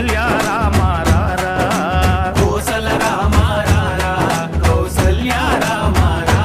Kausalya రామారా Kosala రామారా Kausalya రామారా